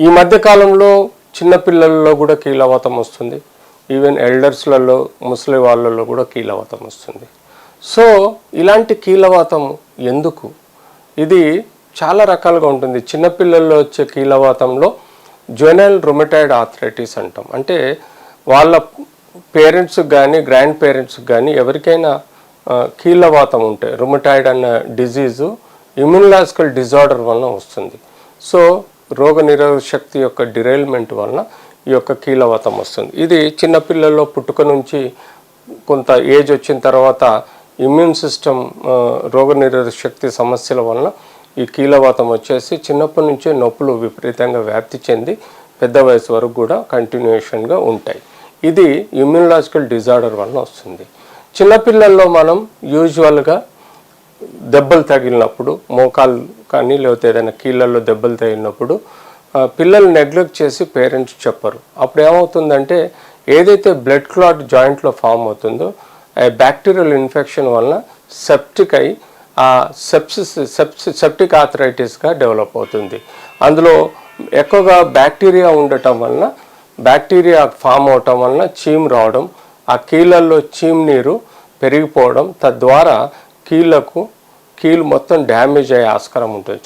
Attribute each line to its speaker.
Speaker 1: ఈ మధ్య కాలంలో చిన్నపిల్లల్లో కూడా కీలవాతం వస్తుంది. ఈవెన్ ఎల్డర్స్లలో ముసలి వాళ్ళలో కూడా కీలవాతం వస్తుంది. సో ఇలాంటి కీలవాతం ఎందుకు? ఇది చాలా రకాలుగా ఉంటుంది. చిన్నపిల్లల్లో వచ్చే కీలవాతంలో జొనల్ రొమటైడ్ ఆథరైటిస్ అంటాం. అంటే వాళ్ళ పేరెంట్స్కి కానీ గ్రాండ్ పేరెంట్స్కి కానీ ఎవరికైనా కీలవాతం కీళ్ళవాతం ఉంటే రుమటాయిడ్ అన్న డిజీజు ఇమ్యూనలాజికల్ డిజార్డర్ వలన వస్తుంది. సో రోగ శక్తి యొక్క డిరైల్మెంట్ వలన ఈ యొక్క కీలవతం వస్తుంది. ఇది చిన్నపిల్లల్లో పుట్టుక నుంచి కొంత ఏజ్ వచ్చిన తర్వాత ఇమ్యూన్ సిస్టమ్ రోగ శక్తి సమస్యల వలన ఈ కీలవాతం వచ్చేసి చిన్నప్పటి నుంచే నొప్పులు విపరీతంగా వ్యాప్తి చెంది పెద్ద వయసు వరకు కూడా కంటిన్యూషన్గా ఉంటాయి. ఇది ఇమ్యూనలాజికల్ డిజార్డర్ వలన వస్తుంది. చిన్నపిల్లల్లో మనం యూజువల్గా దెబ్బలు తగిలినప్పుడు మోకాలు కానీ లేకపోతే ఏదైనా కీళ్ళల్లో దెబ్బలు తగిలినప్పుడు పిల్లలు నెగ్లెక్ట్ చేసి పేరెంట్స్ చెప్పరు. అప్పుడు ఏమవుతుందంటే ఏదైతే బ్లడ్ క్లాట్ జాయింట్లో ఫామ్ అవుతుందో ఆ బ్యాక్టీరియల్ ఇన్ఫెక్షన్ వలన సెప్టిక్ అయి ఆ సెప్సిస్ సెప్సి సెప్టిక్ ఆథరైటిస్గా డెవలప్ అవుతుంది. అందులో ఎక్కువగా బ్యాక్టీరియా ఉండటం వలన బ్యాక్టీరియా ఫామ్ అవటం వలన చీమ్ రావడం ఆ కీళ్ళల్లో చీమ్ నీరు పెరిగిపోవడం తద్వారా కీళ్ళకు కీలు మొత్తం డ్యామేజ్ అయ్యే ఆస్కారం ఉంటుంది